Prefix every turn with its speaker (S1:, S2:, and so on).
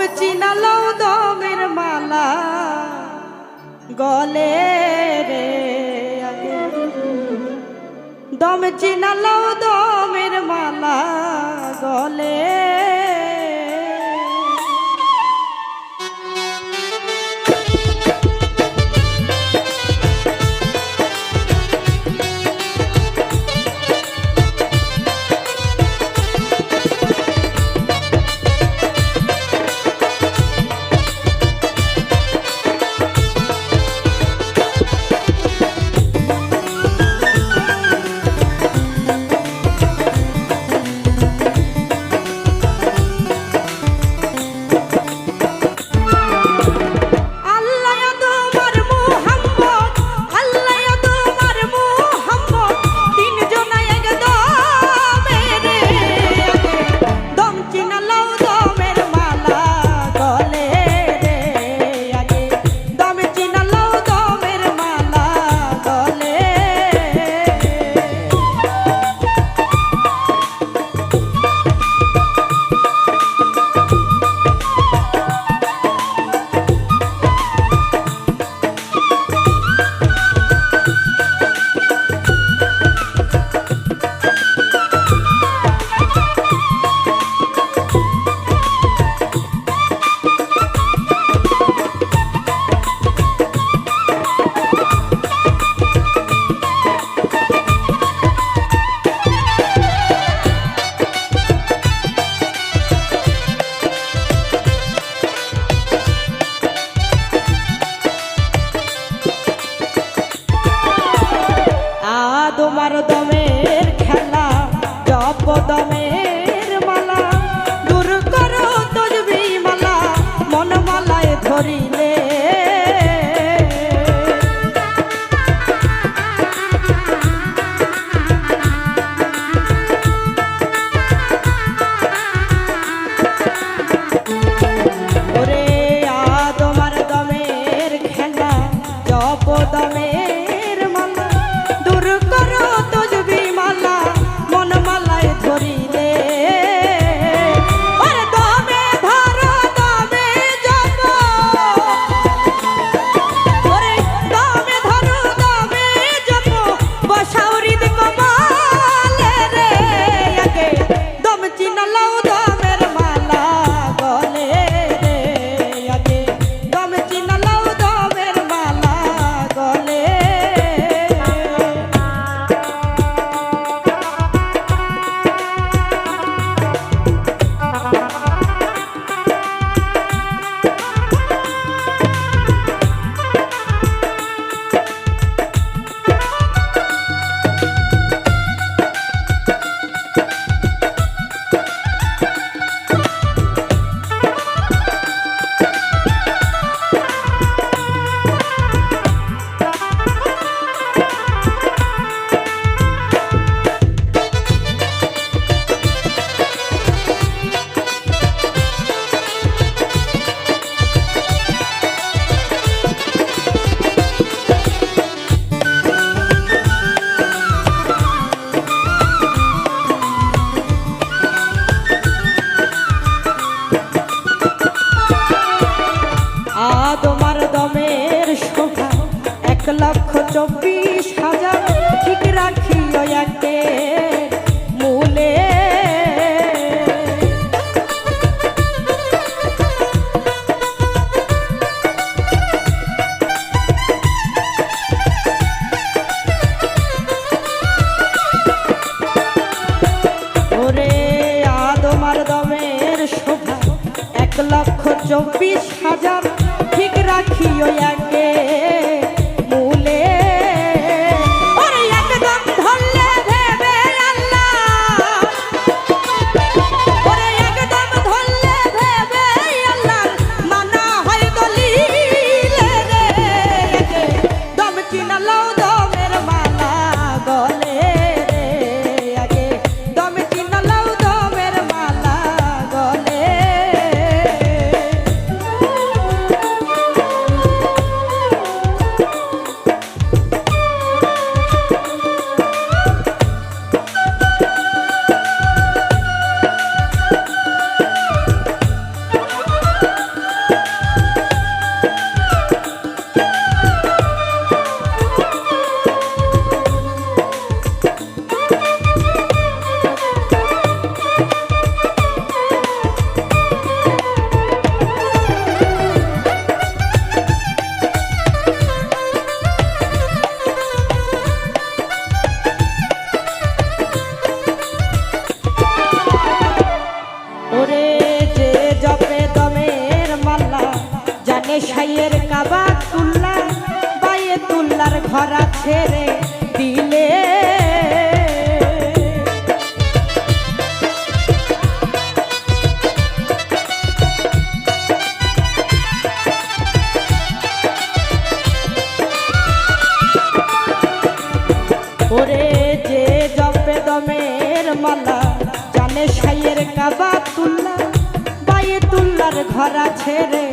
S1: দম চিনালো দমের মালা গলে রে দম চিনালো দমের মালা গলে করিলে চব্বিশ হাজার ঠিক রাখিও একে মূলে। লক্ষ চব্বিশ হাজার ঠিক রাখিও একে। সাইয়ের কাবা তুল্লা বাইয়ে তুল্লার ঘরা ছেড়ে দিলে। ওরে যে জপে দমের মালা, জানে সাইয়ের কাবা তুল্লা বাইয়ে তুল্লার ঘরা ছেড়ে